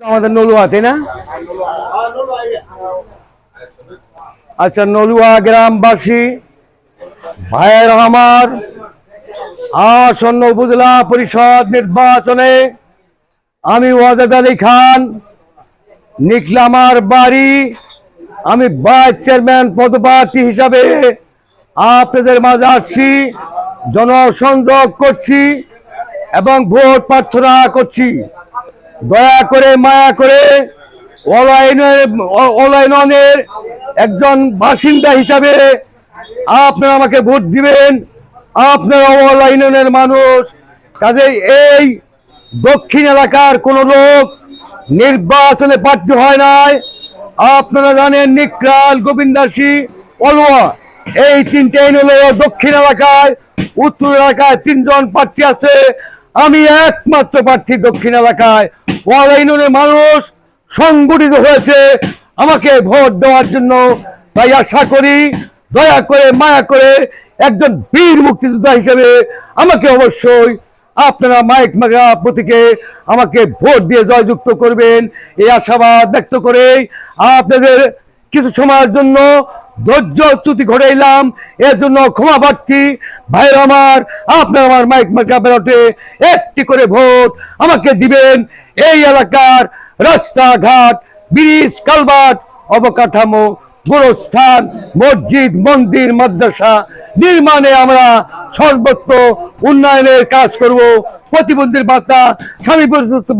আমাদের নলুয়া, তাই না? আচ্ছা নলুয়া গ্রামবাসী, ভাইয়ের আমার, আসন্ন উপজেলা পরিষদ নির্বাচনে আমি ওয়াজেদ আলী খান, নিকলামার বাড়ি, আমি ভাইস চেয়ারম্যান পদপ্রার্থী হিসাবে আপনাদের মাঝে আসছি, জনসংযোগ করছি এবং ভোট প্রার্থনা করছি। দয়া করে, মায়া করে অলাইনের একজন বাসিন্দা হিসাবে আপনারা আমাকে ভোট দিবেন। আপনারা অলাইনের মানুষ। কাজে এই দক্ষিণ এলাকার কোন লোক নির্বাচনে প্রার্থী হয় নাই। আপনারা জানেন নিকরাল গোবিন্দাসী অলুয়া এই তিনটে দক্ষিণ এলাকায়, উত্তর এলাকায় তিনজন প্রার্থী আছে। আমি একমাত্র প্রার্থী দক্ষিণ এলাকায়। ওয়ালাইনের মানুষ সংগঠিত হয়েছে আমাকে ভোট দেওয়ার জন্য। তাই আশা করি, দয়া করে, মায়া করে একজন বীর মুক্তিযোদ্ধা হিসেবে আমাকে অবশ্যই আপনারা মাইক মাগা প্রতীকে আমাকে ভোট দিয়ে জয়যুক্ত করবেন। এই আশাবাদ ব্যক্ত করে আপনাদের কিছু সময়ের জন্য ধৈর্য ত্রুটি ঘটাইলাম এর জন্য ক্ষমা প্রার্থী, ভাইয়ের আমার, আপনার আমার মাইক মার্কা বেরোটে একটি করে ভোট আমাকে দিবেন। এই এলাকার রাস্তাঘাট, ব্রিজ, কালবাট, অবকাঠামো, গুরুস্থান, মসজিদ, মন্দির, মাদ্রাসা নির্মাণে আমরা সর্বত্র উন্নয়নের কাজ করব। প্রতিবন্ধীর ভাতা, স্বামী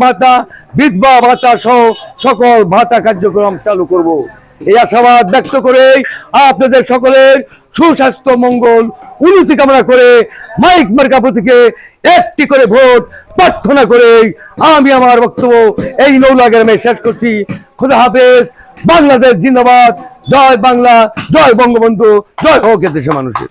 ভাতা, বিধবা ভাতা সহ সকল ভাতা কার্যক্রম চালু করব। এই আশাবাদ ব্যক্ত করে আপনাদের সকলের সুস্বাস্থ্য, মঙ্গল, উন্নতি কামনা করে মাইক মার্কা প্রতীকে একটি করে ভোট প্রার্থনা করে আমি আমার বক্তব্য এই নৌলা গ্রামে শেষ করছি। খুদা হাফেজ, বাংলাদেশ জিন্দাবাদ। জয় বাংলা, জয় বঙ্গবন্ধু, জয় হোক দেশের মানুষের।